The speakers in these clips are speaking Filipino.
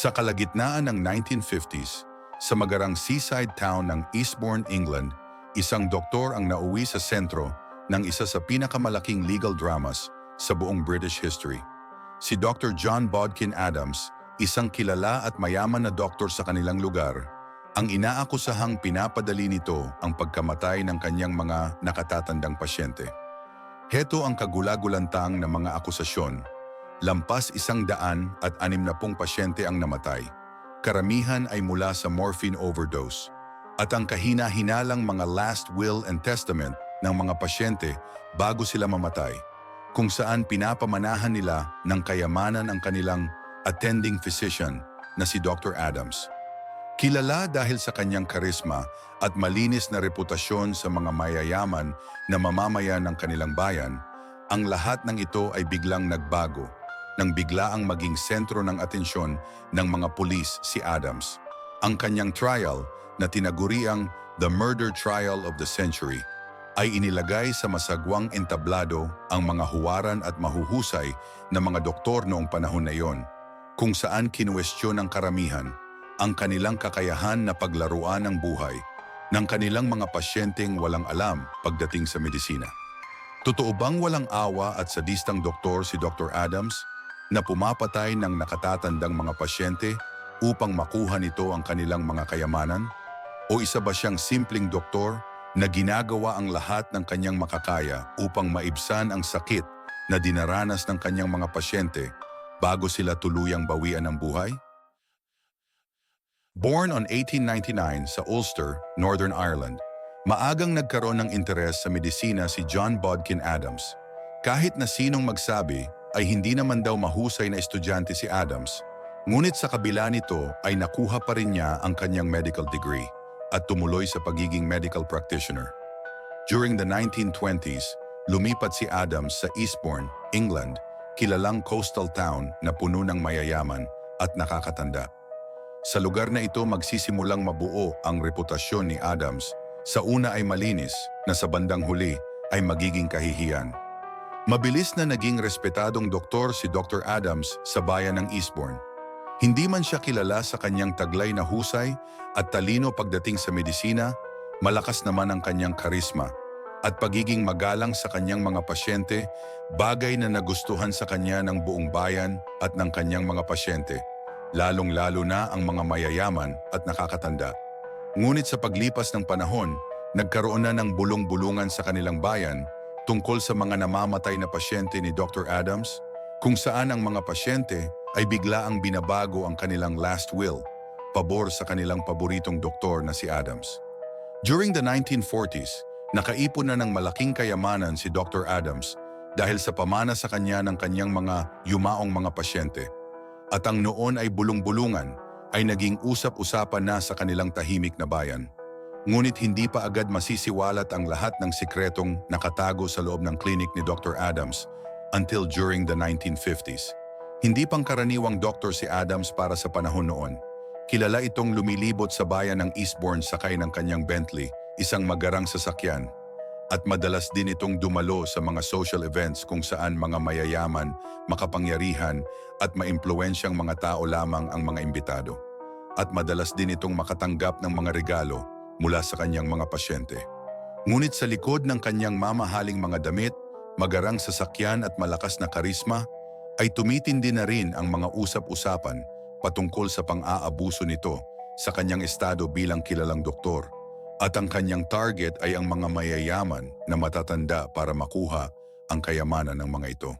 Sa kalagitnaan ng 1950s, sa magarang seaside town ng Eastbourne, England, isang doktor ang nauwi sa sentro ng isa sa pinakamalaking legal dramas sa buong British history. Si Dr. John Bodkin Adams, isang kilala at mayaman na doktor sa kanilang lugar, ang inaakusahang pinapadali nito ang pagkamatay ng kanyang mga nakatatandang pasyente. Heto ang kagulagulantang na mga akusasyon. Lampas isang daan at anim na pong pasyente ang namatay. Karamihan ay mula sa morphine overdose. At ang kahina-hinalang mga last will and testament ng mga pasyente bago sila mamatay, kung saan pinapamanahan nila ng kayamanan ang kanilang attending physician na si Dr. Adams. Kilala dahil sa kanyang karisma at malinis na reputasyon sa mga mayayaman na mamamayan ng kanilang bayan, ang lahat ng ito ay biglang nagbago nang biglaang maging sentro ng atensyon ng mga pulis si Adams. Ang kanyang trial na tinaguriang The Murder Trial of the Century ay inilagay sa masagwang entablado ang mga huwaran at mahuhusay na mga doktor noong panahon na iyon, kung saan kinuwestiyon ng karamihan ang kanilang kakayahan na paglaruan ng buhay ng kanilang mga pasyenteng walang alam pagdating sa medisina. Totoo bang walang awa at sadistang doktor si Dr. Adams na pumapatay ng nakatatandang mga pasyente upang makuha nito ang kanilang mga kayamanan? O isa ba siyang simpleng doktor na ginagawa ang lahat ng kanyang makakaya upang maibsan ang sakit na dinaranas ng kanyang mga pasyente bago sila tuluyang bawian ng buhay? Born on 1899 sa Ulster, Northern Ireland, maagang nagkaroon ng interes sa medisina si John Bodkin Adams. Kahit na sinong magsabi ay hindi naman daw mahusay na estudyante si Adams, ngunit sa kabila nito ay nakuha pa rin niya ang kanyang medical degree at tumuloy sa pagiging medical practitioner. During the 1920s, lumipat si Adams sa Eastbourne, England, kilalang coastal town na puno ng mayayaman at nakakatanda. Sa lugar na ito magsisimulang mabuo ang reputasyon ni Adams. Sa una ay malinis, na sa bandang huli ay magiging kahihiyan. Mabilis na naging respetadong doktor si Dr. Adams sa bayan ng Eastbourne. Hindi man siya kilala sa kanyang taglay na husay at talino pagdating sa medisina, malakas naman ang kanyang karisma at pagiging magalang sa kanyang mga pasyente, bagay na nagustuhan sa kanya ng buong bayan at ng kanyang mga pasyente lalong-lalo na ang mga mayayaman at nakakatanda. Ngunit sa paglipas ng panahon, nagkaroon na ng bulong-bulungan sa kanilang bayan tungkol sa mga namamatay na pasyente ni Dr. Adams, kung saan ang mga pasyente ay bigla ang binabago ang kanilang last will, pabor sa kanilang paboritong doktor na si Adams. During the 1940s, nakaipon na ng malaking kayamanan si Dr. Adams dahil sa pamana sa kanya ng kanyang mga yumaong mga pasyente at ang noon ay bulong-bulungan ay naging usap-usapan na sa kanilang tahimik na bayan. Ngunit hindi pa agad masisiwalat ang lahat ng sikretong nakatago sa loob ng klinik ni Dr. Adams until during the 1950s. Hindi pangkaraniwang doktor si Adams para sa panahon noon. Kilala itong lumilibot sa bayan ng Eastbourne sakay ng kanyang Bentley, isang magarang sasakyan at madalas din itong dumalo sa mga social events kung saan mga mayayaman, makapangyarihan at maimpluensyang mga tao lamang ang mga imbitado. At madalas din itong makatanggap ng mga regalo mula sa kanyang mga pasyente. Ngunit sa likod ng kanyang mamahaling mga damit, magarang sasakyan at malakas na karisma, ay tumitindi na rin ang mga usap-usapan patungkol sa pang-aabuso nito sa kanyang estado bilang kilalang doktor at ang kanyang target ay ang mga mayayaman na matatanda para makuha ang kayamanan ng mga ito.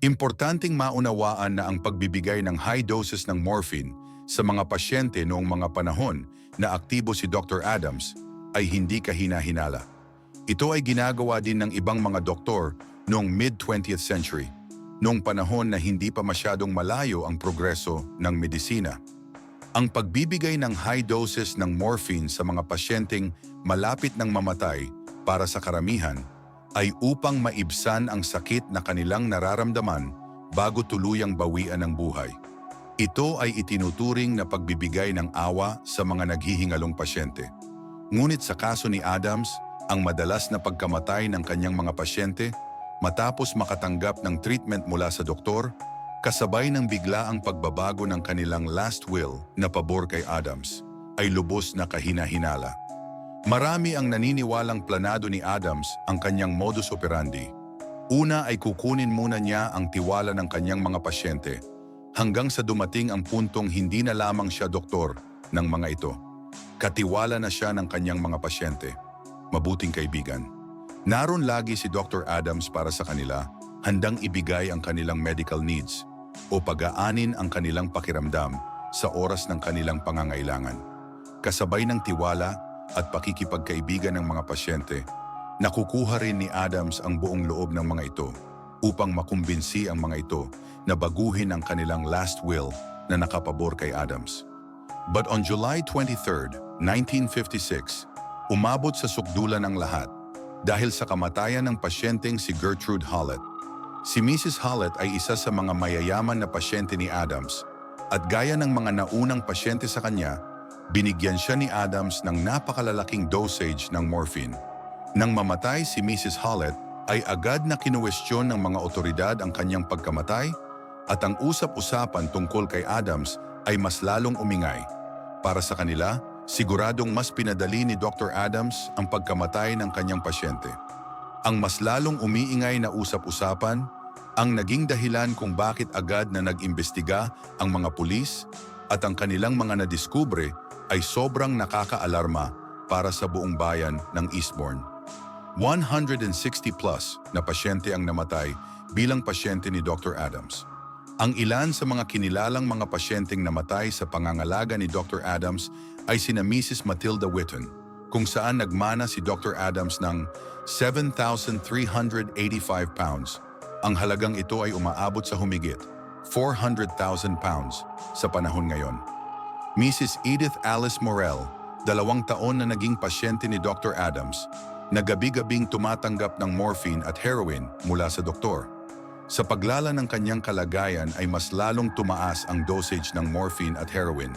Importanteng maunawaan na ang pagbibigay ng high doses ng morphine sa mga pasyente noong mga panahon na aktibo si Dr. Adams ay hindi kahina-hinala. Ito ay ginagawa din ng ibang mga doktor noong mid-20th century, noong panahon na hindi pa masyadong malayo ang progreso ng medisina. Ang pagbibigay ng high doses ng morphine sa mga pasyenteng malapit ng mamatay para sa karamihan ay upang maibsan ang sakit na kanilang nararamdaman bago tuluyang bawian ng buhay. Ito ay itinuturing na pagbibigay ng awa sa mga naghihingalong pasyente. Ngunit sa kaso ni Adams, ang madalas na pagkamatay ng kanyang mga pasyente matapos makatanggap ng treatment mula sa doktor, kasabay ng bigla ang pagbabago ng kanilang last will na pabor kay Adams, ay lubos na kahina-hinala. Marami ang naniniwalang planado ni Adams ang kanyang modus operandi. Una ay kukunin muna niya ang tiwala ng kanyang mga pasyente hanggang sa dumating ang puntong hindi na lamang siya doktor ng mga ito. Katiwala na siya ng kanyang mga pasyente. Mabuting kaibigan. Naroon lagi si Dr. Adams para sa kanila, handang ibigay ang kanilang medical needs o pag-aanin ang kanilang pakiramdam sa oras ng kanilang pangangailangan. Kasabay ng tiwala at pakikipagkaibigan ng mga pasyente, nakukuha rin ni Adams ang buong loob ng mga ito upang makumbinsi ang mga ito na baguhin ang kanilang last will na nakapabor kay Adams. But on July 23, 1956, umabot sa sukdulan ang lahat dahil sa kamatayan ng pasyenteng si Gertrude Hollett. Si Mrs. Hollett ay isa sa mga mayayaman na pasyente ni Adams at gaya ng mga naunang pasyente sa kanya, binigyan siya ni Adams ng napakalalaking dosage ng morphine. Nang mamatay si Mrs. Hollett, ay agad na kinuwestiyon ng mga otoridad ang kanyang pagkamatay at ang usap-usapan tungkol kay Adams ay mas lalong umingay. Para sa kanila, siguradong mas pinadali ni Dr. Adams ang pagkamatay ng kanyang pasyente. Ang mas lalong umiingay na usap-usapan ang naging dahilan kung bakit agad na nag-imbestiga ang mga pulis at ang kanilang mga nadiskubre ay sobrang nakakaalarma para sa buong bayan ng Eastbourne. 160 plus na pasyente ang namatay bilang pasyente ni Dr. Adams. Ang ilan sa mga kinilalang mga pasyenteng namatay sa pangangalaga ni Dr. Adams ay sina Mrs. Matilda Whitten, kung saan nagmana si Dr. Adams ng 7,385 pounds. Ang halagang ito ay umaabot sa humigit 400,000 pounds sa panahon ngayon. Mrs. Edith Alice Morel, dalawang taon na naging pasyente ni Dr. Adams, na gabi-gabing tumatanggap ng morphine at heroin mula sa doktor. Sa paglala ng kanyang kalagayan ay mas lalong tumaas ang dosage ng morphine at heroin.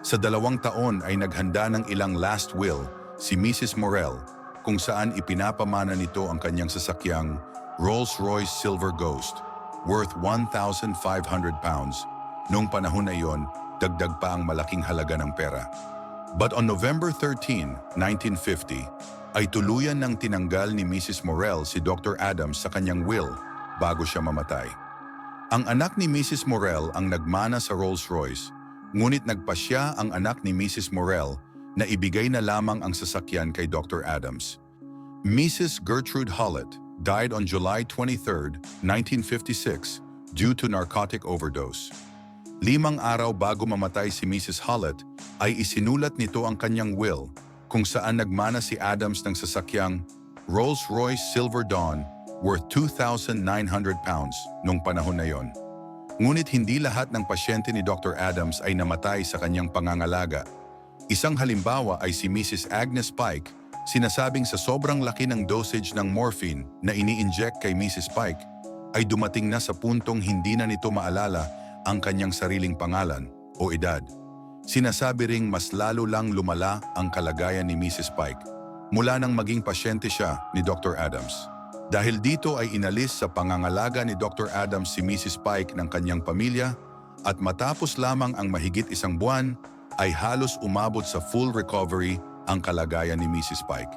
Sa dalawang taon ay naghanda ng ilang last will si Mrs. Morel kung saan ipinapamana nito ang kanyang sasakyang Rolls-Royce Silver Ghost worth 1,500 pounds. Noong panahon na iyon, dagdag pa ang malaking halaga ng pera. But on November 13, 1950, ay tuluyan ng tinanggal ni Mrs. Morel si Dr. Adams sa kanyang will bago siya mamatay. Ang anak ni Mrs. Morel ang nagmana sa Rolls-Royce, ngunit nagpasya ang anak ni Mrs. Morel na ibigay na lamang ang sasakyan kay Dr. Adams. Mrs. Gertrude Hollett died on July 23, 1956 due to narcotic overdose. Limang araw bago mamatay si Mrs. Hollett ay isinulat nito ang kanyang will kung saan nagmana si Adams ng sasakyang Rolls-Royce Silver Dawn worth 2,900 pounds nung panahon na yon. Ngunit hindi lahat ng pasyente ni Dr. Adams ay namatay sa kanyang pangangalaga. Isang halimbawa ay si Mrs. Agnes Pike, sinasabing sa sobrang laki ng dosage ng morphine na ini-inject kay Mrs. Pike, ay dumating na sa puntong hindi na nito maalala ang kanyang sariling pangalan o edad. Sinasabi ring mas lalo lang lumala ang kalagayan ni Mrs. Pike mula nang maging pasyente siya ni Dr. Adams. Dahil dito ay inalis sa pangangalaga ni Dr. Adams si Mrs. Pike ng kanyang pamilya at matapos lamang ang mahigit isang buwan ay halos umabot sa full recovery ang kalagayan ni Mrs. Pike.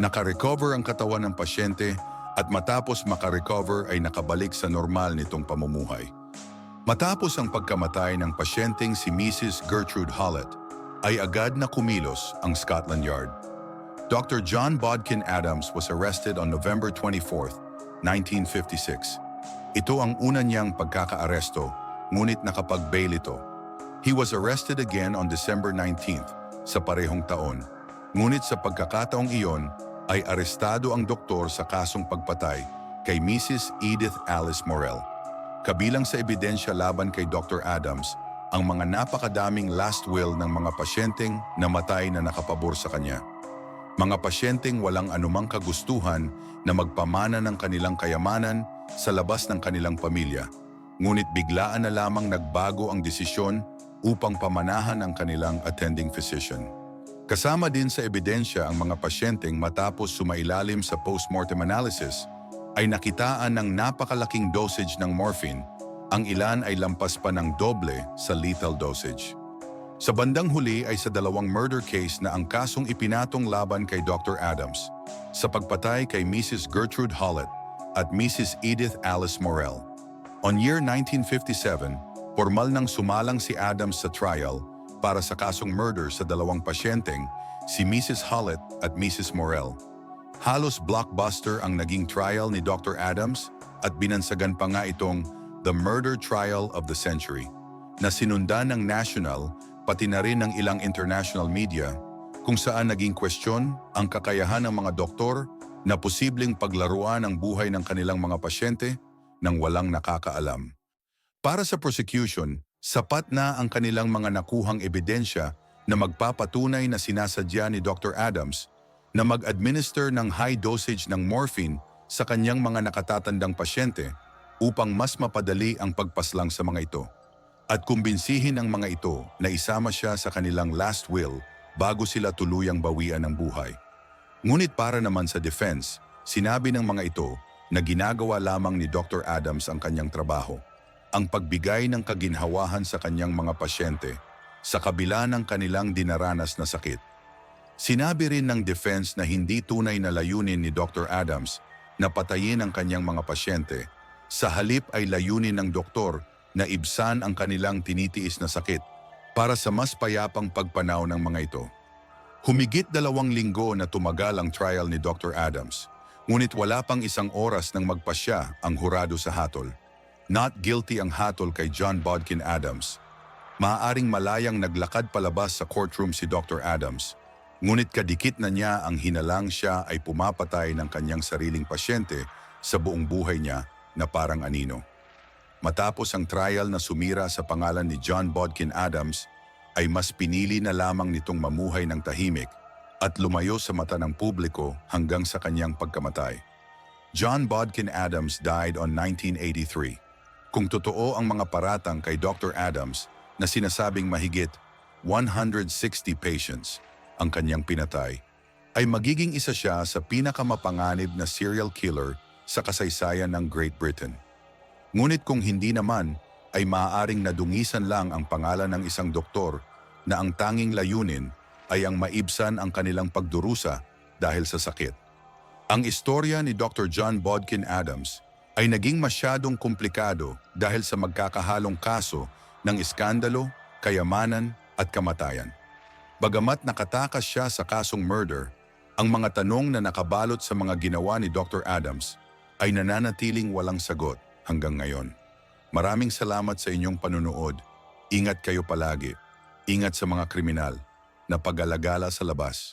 Nakarecover ang katawan ng pasyente at matapos makarecover ay nakabalik sa normal nitong pamumuhay. Matapos ang pagkamatay ng pasyenteng si Mrs. Gertrude Hollett, ay agad na kumilos ang Scotland Yard. Dr. John Bodkin Adams was arrested on November 24, 1956. Ito ang una niyang pagkakaaresto, ngunit nakapag-bail ito. He was arrested again on December 19th, sa parehong taon. Ngunit sa pagkakataong iyon, ay arestado ang doktor sa kasong pagpatay kay Mrs. Edith Alice Morel. Kabilang sa ebidensya laban kay Dr. Adams, ang mga napakadaming last will ng mga pasyenteng namatay na nakapabor sa kanya. Mga pasyenteng walang anumang kagustuhan na magpamana ng kanilang kayamanan sa labas ng kanilang pamilya. ngunit biglaan na lamang nagbago ang desisyon upang pamanahan ang kanilang attending physician. Kasama din sa ebidensya ang mga pasyenteng matapos sumailalim sa postmortem analysis ay nakitaan ng napakalaking dosage ng morphine, ang ilan ay lampas pa ng doble sa lethal dosage. Sa bandang huli ay sa dalawang murder case na ang kasong ipinatong laban kay Dr. Adams sa pagpatay kay Mrs. Gertrude Hollett at Mrs. Edith Alice Morel. On year 1957, formal nang sumalang si Adams sa trial para sa kasong murder sa dalawang pasyenteng, si Mrs. Hollett at Mrs. Morel. Halos blockbuster ang naging trial ni Dr. Adams at binansagan pa nga itong the murder trial of the century na sinundan ng national pati na rin ng ilang international media kung saan naging kwestiyon ang kakayahan ng mga doktor na posibleng paglaruan ang buhay ng kanilang mga pasyente nang walang nakakaalam. Para sa prosecution, sapat na ang kanilang mga nakuhang ebidensya na magpapatunay na sinasadya ni Dr. Adams na mag-administer ng high dosage ng morphine sa kanyang mga nakatatandang pasyente upang mas mapadali ang pagpaslang sa mga ito. At kumbinsihin ang mga ito na isama siya sa kanilang last will bago sila tuluyang bawian ng buhay. Ngunit para naman sa defense, sinabi ng mga ito na ginagawa lamang ni Dr. Adams ang kanyang trabaho, ang pagbigay ng kaginhawahan sa kanyang mga pasyente sa kabila ng kanilang dinaranas na sakit. Sinabi rin ng defense na hindi tunay na layunin ni Dr. Adams na patayin ang kanyang mga pasyente, sa halip ay layunin ng doktor na ibsan ang kanilang tinitiis na sakit para sa mas payapang pagpanaw ng mga ito. Humigit dalawang linggo na tumagal ang trial ni Dr. Adams, ngunit wala pang isang oras nang magpasya ang hurado sa hatol. Not guilty ang hatol kay John Bodkin Adams. Maaaring malayang naglakad palabas sa courtroom si Dr. Adams, ngunit kadikit na niya ang hinalang siya ay pumapatay ng kanyang sariling pasyente sa buong buhay niya na parang anino. Matapos ang trial na sumira sa pangalan ni John Bodkin Adams, ay mas pinili na lamang nitong mamuhay ng tahimik at lumayo sa mata ng publiko hanggang sa kanyang pagkamatay. John Bodkin Adams died on 1983. Kung totoo ang mga paratang kay Dr. Adams na sinasabing mahigit 160 patients ang kanyang pinatay, ay magiging isa siya sa pinakamapanganib na serial killer sa kasaysayan ng Great Britain. Ngunit kung hindi naman, ay maaaring nadungisan lang ang pangalan ng isang doktor na ang tanging layunin ay ang maibsan ang kanilang pagdurusa dahil sa sakit. Ang istorya ni Dr. John Bodkin Adams ay naging masyadong komplikado dahil sa magkakahalong kaso ng iskandalo, kayamanan at kamatayan. Bagamat nakatakas siya sa kasong murder, ang mga tanong na nakabalot sa mga ginawa ni Dr. Adams ay nananatiling walang sagot hanggang ngayon. Maraming salamat sa inyong panunood. Ingat kayo palagi. Ingat sa mga kriminal na pag-alagala sa labas.